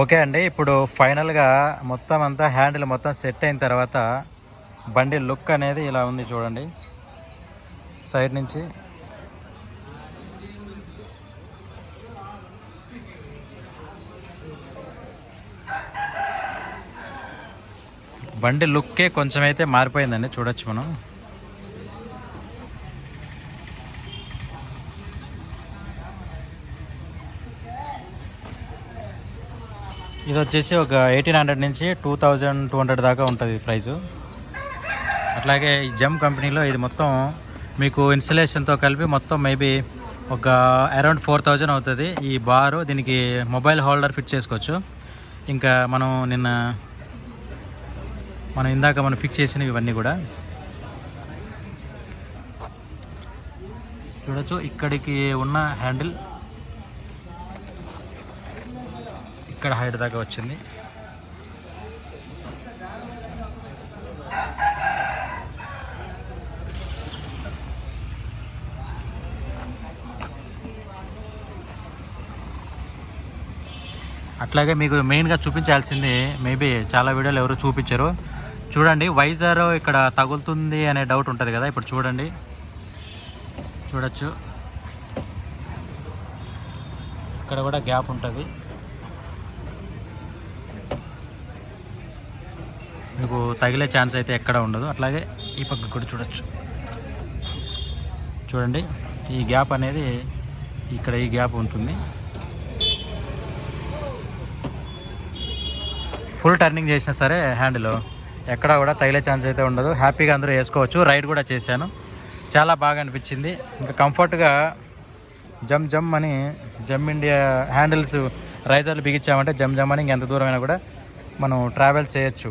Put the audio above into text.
Okay అండి ఇప్పుడు ఫైనల్గా మొత్తం అంతా హ్యాండిల్ మొత్తం సెట్ అయిన తర్వాత బండి లుక్ అనేది ఇలా ఉంది చూడండి. సైడ్ నుంచి. బండి లుక్కే కొంచెం అయితే మారిపోయిందండి చూడొచ్చు మనం. ఇది వచ్చేసి ఒక ఎయిటీన్ హండ్రెడ్ నుంచి టూ థౌజండ్ టూ హండ్రెడ్ దాకా ఉంటుంది ప్రైజు. అట్లాగే ఈ జమ్ కంపెనీలో ఇది మొత్తం మీకు ఇన్స్టలేషన్తో కలిపి మొత్తం మేబీ ఒక అరౌండ్ ఫోర్ థౌజండ్ అవుతుంది. ఈ బారు దీనికి మొబైల్ హోల్డర్ ఫిట్ చేసుకోవచ్చు. ఇంకా మనం నిన్న మనం ఇందాక మనం ఫిక్స్ చేసినవి ఇవన్నీ కూడా. చూడొచ్చు ఇక్కడికి ఉన్న హ్యాండిల్ ఇక్కడ హైట్ దాకా వచ్చింది. అట్లాగే మీకు మెయిన్గా చూపించాల్సింది మేబీ చాలా వీడియోలు ఎవరు చూపించరు. చూడండి వైజర్ ఇక్కడ తగులుతుంది అనే డౌట్ ఉంటుంది కదా ఇప్పుడు చూడండి. చూడొచ్చు. ఇక్కడ కూడా గ్యాప్ ఉంటుంది. మీకు తగిలే ఛాన్స్ అయితే ఎక్కడ ఉండదు. అట్లాగే ఈ పక్క కూడా చూడొచ్చు. చూడండి ఈ గ్యాప్ అనేది ఇక్కడ ఈ గ్యాప్ ఉంటుంది. ఫుల్ టర్నింగ్ చేసినా సరే హ్యాండిల్ ఎక్కడ కూడా తగిలే ఛాన్స్ అయితే ఉండదు. హ్యాపీగా అందరూ వేసుకోవచ్చు. రైడ్ కూడా చేశాను. చాలా బాగా అనిపించింది. ఇంకా కంఫర్ట్గా జమ్ జమ్ అని జమ్ ఇండియా హ్యాండిల్స్ రైజర్లు బిగించామంటే జమ్ జమ్ అని ఇంకెంత దూరమైనా కూడా మనం ట్రావెల్ చేయొచ్చు.